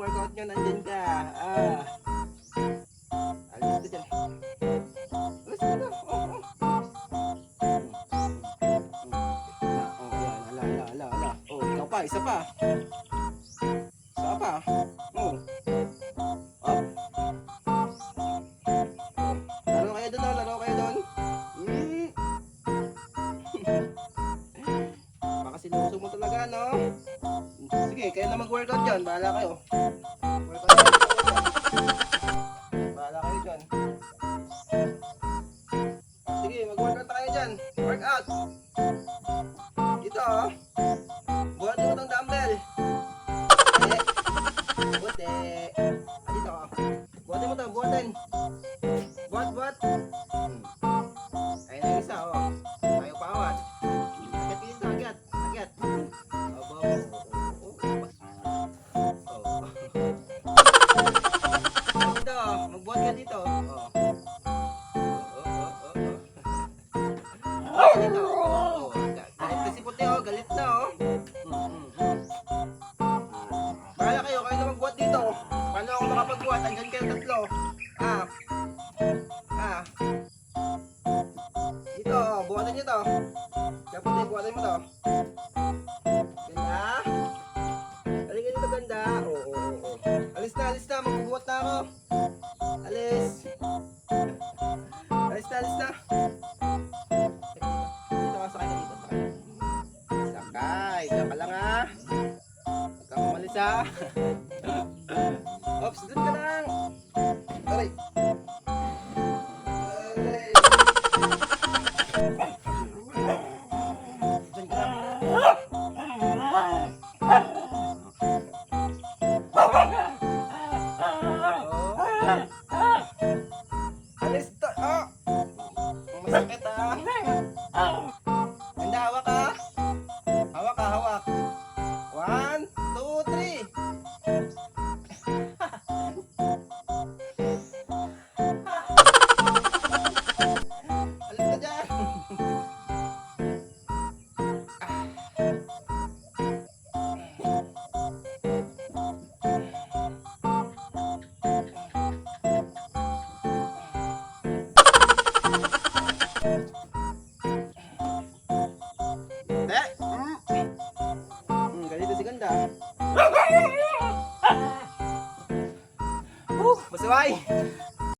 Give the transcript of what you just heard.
workout nyo nandyan ka. Ah. ah Alis ka dyan. Alis ka na. Oh, oh. Ah, oh, yan. Ala, ala, ala. Oh, ikaw pa. Isa pa. Sige, kayo na mag-workout dyan. Bahala kayo. Workout. Bahala kayo dyan. Sige, mag-workout na kayo dyan. Workout. Dito, oh. Magbuhat ka dito. Oh. Oh, oh, oh, oh, oh. Dito. Oh, ga- galit kasi puti, oh. Galit na, oh. Bahala kayo, kayo na magbuhat dito. Paano ako makapagbuhat? Andyan kayo tatlo. Ah. Ah. Dito, oh. buhatin nyo to. Kaya puti, buhatin mo to. Ganda. Halika dito, ganda. Oo, oo, oo. Alis na, alis na. Magbubuhat na ako. Ops, dun ka lang. Aray. Alis to. Oh. Masakit ah. Uh, masaway.